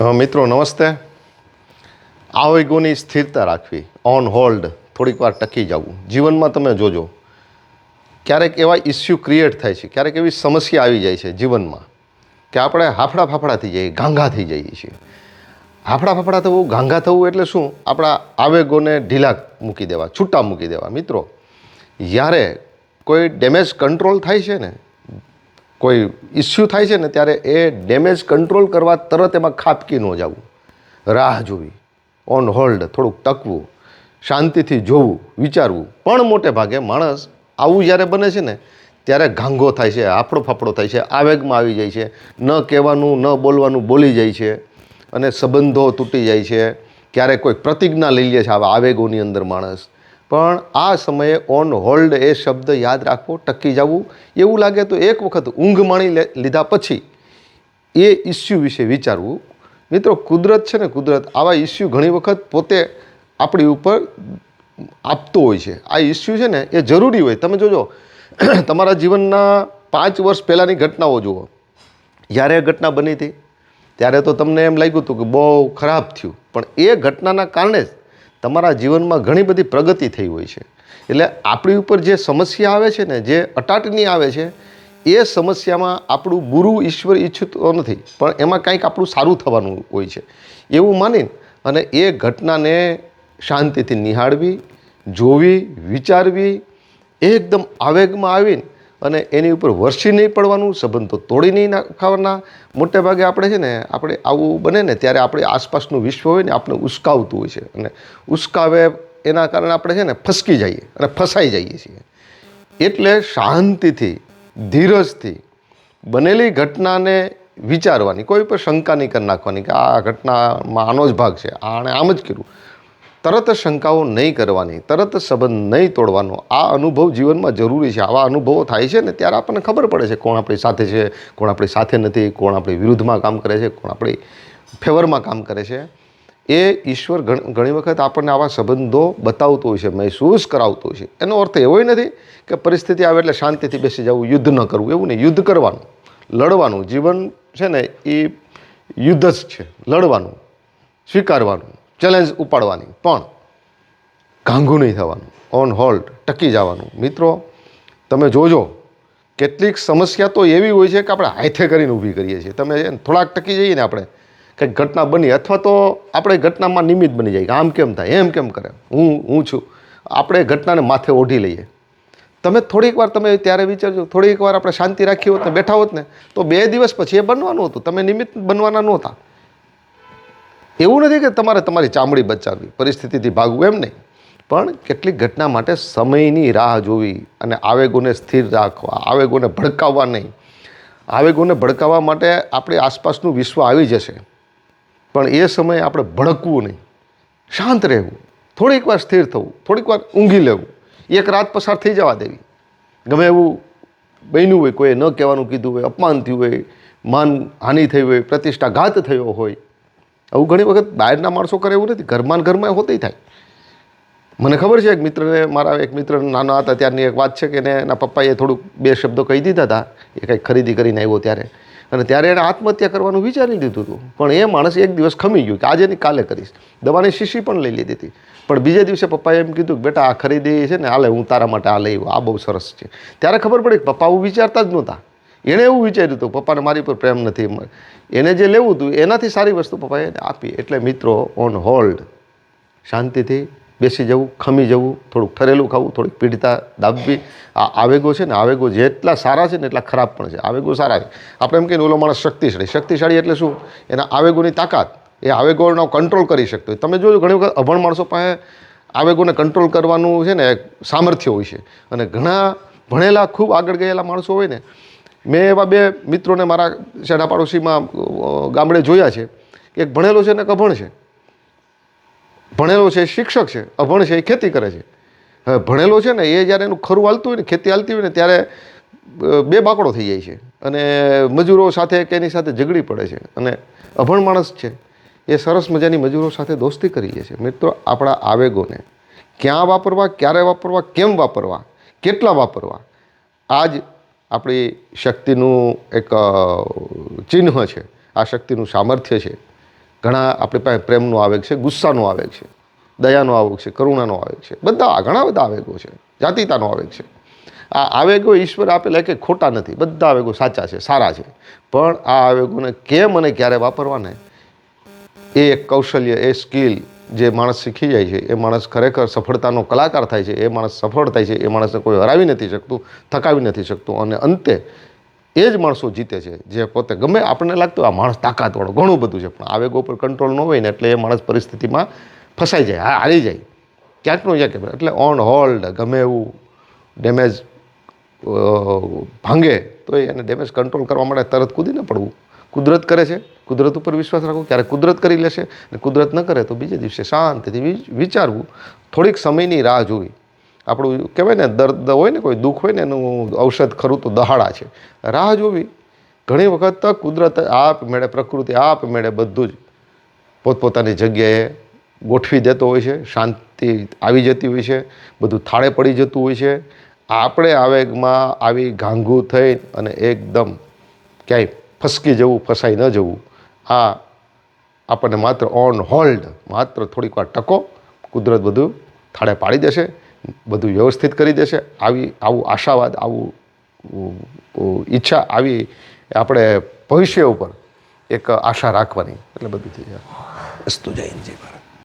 મિત્રો, નમસ્તે. આવેગોની સ્થિરતા રાખવી ઓન હોલ્ડ થોડીક વાર ટકી જવું, જીવનમાં તમે જોજો, ક્યારેક એવા ઇસ્યુ ક્રિએટ થાય છે, ક્યારેક એવી સમસ્યા આવી જાય છે જીવનમાં, કે આપણે હાફડા ફાફડા થઈ જઈએ ગાંગા જઈએ છીએ. હાફડા ફાફડા થવું ગાંગા થવું એટલે શું? આપણા આવેગોને ઢીલા મૂકી દેવા, છૂટા મૂકી દેવા. મિત્રો, જ્યારે કોઈ ડેમેજ કંટ્રોલ થાય છે ને કોઈ ઇસ્યુ થાય છે ને ત્યારે એ ડેમેજ કંટ્રોલ કરવા તરત એમાં ખાપકી ન જવું. રાહ જોવી ઓન હોલ્ડ થોડુંક ટકવું, શાંતિથી જોવું, વિચારવું. પણ મોટે ભાગે માણસ આવું જ્યારે બને છે ને, ત્યારે ઘાંઘો થાય છે હાફડો ફાફડો થાય છે, આવેગમાં આવી જાય છે, ન કહેવાનું, ન બોલવાનું બોલી જાય છે અને સંબંધો તૂટી જાય છે. ક્યારેક કોઈ પ્રતિજ્ઞા લઈ લે છે આવા આવેગોની અંદર માણસ. પણ આ સમયે ઓન હોલ્ડ એ શબ્દ યાદ રાખવો, ટકી જવું. એવું લાગે તો એક વખત ઊંઘ માણી લીધા પછી એ ઇસ્યુ વિશે વિચારવું. મિત્રો, કુદરત છે ને કુદરત, આવા ઇસ્યુ ઘણી વખત પોતે આપણી ઉપર આપતો હોય છે. આ ઇસ્યુ છે ને એ જરૂરી હોય. તમે જોજો, તમારા જીવનના પાંચ વર્ષ પહેલાંની ઘટનાઓ જુઓ. જ્યારે ઘટના બની હતી, ત્યારે તો તમને એમ લાગ્યું હતું કે બહુ ખરાબ થયું. પણ એ ઘટનાના કારણે જ તમારા જીવનમાં ઘણી બધી પ્રગતિ થઈ હોય છે. એટલે આપણી ઉપર જે સમસ્યા આવે છે ને, જે અટાટની આવે છે, એ સમસ્યામાં આપણું ગુરુ ઈશ્વર ઈચ્છતો નથી, પણ એમાં કંઈક આપણું સારું થવાનું હોય છે. એવું માની અને એ ઘટનાને શાંતિથી નિહાળવી, જોવી, વિચારવી, એકદમ આવેગમાં આવીને અને એની ઉપર વરસી નહીં પડવાનું, સંબંધો તોડી નહીં નાખવાના. મોટે ભાગે આપણે છે ને, આપણે આવું બને ને ત્યારે આપણે આસપાસનું વિશ્વ હોય ને, આપણે ઉશ્કાવતું હોય છે. અને ઉશ્કાવે એના કારણે આપણે છે ને, ફસકી જઈએ અને ફસાઈ જઈએ છીએ. એટલે શાંતિથી, ધીરજથી બનેલી ઘટનાને વિચારવાની, કોઈ પણ શંકા નહીં કરી નાખવાની કે આ ઘટનામાં આનો જ ભાગ છે. આણે આમ જ કર્યું. તરત શંકાઓ નહીં કરવાની, તરત સંબંધ નહીં તોડવાનો. આ અનુભવ જીવનમાં જરૂરી છે. આવા અનુભવો થાય છે ને ત્યારે આપણને ખબર પડે છે કોણ આપણી સાથે છે, કોણ આપણી સાથે નથી, કોણ આપણી વિરુદ્ધમાં કામ કરે છે, કોણ આપણી ફેવરમાં કામ કરે છે. એ ઈશ્વર ઘણ- વખત આપણને આવા સંબંધો બતાવતો હોય છે, મહેસૂસ કરાવતો હોય છે. એનો અર્થ એવો નથી કે પરિસ્થિતિ આવે એટલે શાંતિથી બેસી જવું, યુદ્ધ ન કરવું. એવું નહીં. યુદ્ધ કરવાનું, લડવાનું. જીવન છે ને એ યુદ્ધ જ છે. લડવાનું, સ્વીકારવાનું. ચેલેન્જ ઉપાડવાની. પણ ઘાંઘું નહીં થવાનું. ઓન હોલ્ડ, ટકી જવાનું. મિત્રો, તમે જોજો, કેટલીક સમસ્યા તો એવી હોય છે કે આપણે હાથે કરીને ઊભી કરીએ છીએ. તમે થોડાક ટકી જઈએ ને આપણે, કંઈક ઘટના બની, અથવા તો આપણે ઘટનામાં નિમિત્ત બની જાય આમ કેમ થાય, એમ કેમ કરે. હું હું છું. આપણે ઘટનાને માથે ઓઢી લઈએ. તમે થોડીક વાર તમે ત્યારે વિચારજો, થોડીક વાર આપણે શાંતિ રાખી હોત ને, બેઠા હોત ને, તો બે દિવસ પછી એ બનવાનું હતું. તમે નિમિત્ત બનવાના નહોતા. એવું નથી કે તમારે તમારી ચામડી બચાવવી, પરિસ્થિતિથી ભાગવું એમ નહીં. પણ કેટલીક ઘટના માટે સમયની રાહ જોવી અને આવેગોને સ્થિર રાખવા, આવેગોને ભડકાવવા નહીં. આવેગોને ભડકાવવા માટે આપણી આસપાસનું વિશ્વ આવી જશે. પણ એ સમયે આપણે ભડકવું નહીં. શાંત રહેવું. થોડીક વાર સ્થિર થવું. થોડીક વાર ઊંઘી લેવું. એક રાત પસાર થઈ જવા દેવી. ગમે એવું બન્યું હોય, કોઈએ ન કહેવાનું કીધું હોય, અપમાન થયું હોય, માન હાનિ થઈ હોય, પ્રતિષ્ઠાઘાત થયો હોય આવું ઘણી વખત બહારના માણસો કરે એવું નથી. ઘરમાં ઘરમાં હોતી થાય. મને ખબર છે, એક મિત્રને, મારા એક મિત્ર નાના હતા, ત્યારની એક વાત છે કે એને એના પપ્પાએ થોડુંક બે શબ્દો કહી દીધા હતા, એ કંઈક ખરીદી કરીને આવ્યો ત્યારે. અને ત્યારે એણે આત્મહત્યા કરવાનું વિચારી લીધું હતું. પણ એ માણસ એક દિવસ ખમી ગયું કે આજે નહીં, કાલે કરીશ. દવાની શીશી પણ લઈ લીધી હતી. પણ બીજે દિવસે પપ્પાએ એમ કીધું કે, બેટા, આ ખરીદી છે ને, હાલે, હું તારા માટે આ લઈ આ બહુ સરસ છે. ત્યારે ખબર પડી કે પપ્પા આવું વિચારતા જ નહોતા. એણે એવું વિચાર્યું હતું, પપ્પાને મારી પર પ્રેમ નથી એને જે લેવું હતું, એનાથી સારી વસ્તુ પપ્પાએ આપી. એટલે મિત્રો ઓન હોલ્ડ શાંતિથી બેસી જવું, ખમી જવું, થોડુંક ઠરેલું ખાવું, થોડીક પીડિતા દાબવી. આ આવેગો છે ને, આવેગો જેટલા સારા છે ને, એટલા ખરાબ પણ છે. આવેગો સારા છે. આપણે એમ કહીએ ઓલો માણસ શક્તિશાળી. શક્તિશાળી એટલે શું? એના આવેગોની તાકાત. એ આવેગોનો કંટ્રોલ કરી શકતો હોય. તમે જોજો, ઘણી વખત અભણ માણસો પાસે આવેગોને કંટ્રોલ કરવાનું છે ને સામર્થ્ય હોય છે. અને ઘણા ભણેલા, ખૂબ આગળ ગયેલા માણસો હોય ને મેં એવા બે મિત્રોને મારા શેઢા પાડોશીમાં ગામડે જોયા છે. એક ભણેલો છે ને એક અભણ છે. ભણેલો છે શિક્ષક છે, અભણ છે એ ખેતી કરે છે. હવે ભણેલો છે ને એ જ્યારે એનું ખરું હાલતું હોય ને, ખેતી હાલતી હોય ને, ત્યારે બે બાકડો થઈ જાય છે. અને મજૂરો સાથે કે એની સાથે ઝઘડી પડે છે. અને અભણ માણસ છે, એ સરસ મજાની મજૂરો સાથે દોસ્તી કરી જાય છે. મિત્રો, આપણા આવેગોને, ક્યાં વાપરવા, ક્યારે વાપરવા, કેમ વાપરવા, કેટલા વાપરવા આ જ આપણી શક્તિનું એક ચિહ્ન છે. આ શક્તિનું સામર્થ્ય છે. ઘણા આપણી પાસે પ્રેમનો આવેગ છે, ગુસ્સાનો આવેગ છે, દયાનો આવેગ છે, કરુણાનો આવેગ છે. બધા, ઘણા બધા આવેગો છે. જાતિતાનો આવેગ છે. આ આવેગો ઈશ્વર આપેલા કે ખોટા નથી. બધા આવેગો સાચા છે, સારા છે. પણ આ આવેગોને કેમ અને ક્યારે વાપરવાને? એ એક કૌશલ્ય, એ સ્કિલ જે માણસ શીખી જાય છે, એ માણસ ખરેખર સફળતાનો કલાકાર થાય છે, એ માણસ સફળ થાય છે, એ માણસને કોઈ હરાવી નથી શકતું, થકાવી નથી શકતું અને અંતે એ જ માણસો જીતે છે, જે પોતે ગમે આપણને લાગતું આ માણસ તાકાતવાળો ઘણું બધું છે, પણ આવેગો પર કંટ્રોલ ન હોય ને એટલે એ માણસ પરિસ્થિતિમાં ફસાઈ જાય, હા, હારી જાય. ક્યાંકનું ક્યાંક એટલે ઓન હોલ્ડ ગમે એવું ડેમેજ ભાંગે તો એને ડેમેજ કંટ્રોલ કરવા માટે તરત કૂદીને પડવું. કુદરત કરે છે કુદરત ઉપર વિશ્વાસ રાખો, ક્યારે કુદરત કરી લેશે અને કુદરત ન કરે તો બીજે દિવસે શાંતિથી વિચારવું. થોડીક સમયની રાહ જોવી. આપણું કહેવાય ને, દર્દ હોય ને, કોઈ દુઃખ હોય ને, એનું ઔષધ ખરું તો દહાડા છે. રાહ જોવી. ઘણી વખત કુદરત આપ મેળે પ્રકૃતિ, આપ મેળે બધું જ પોતપોતાની જગ્યાએ ગોઠવી દેતો હોય છે, શાંતિ આવી જતી હોય છે, બધું થાળે પડી જતું હોય છે. આપણે આવેગમાં આવી ઘાંઘું થઈ અને એકદમ ક્યાંય ફસકી જવું, ફસાઈ ન જવું. આ આપણને માત્ર ઓન હોલ્ડ માત્ર થોડીક વાર ટકો, કુદરત બધું થાળે પાડી દેશે, બધું વ્યવસ્થિત કરી દેશે. આવી, આવું આશાવાદ, આવું ઈચ્છા, આવી આપણે ભવિષ્ય ઉપર એક આશા રાખવાની. એટલે બધું થઈ જાય. અસ્તુ જય હિન્દ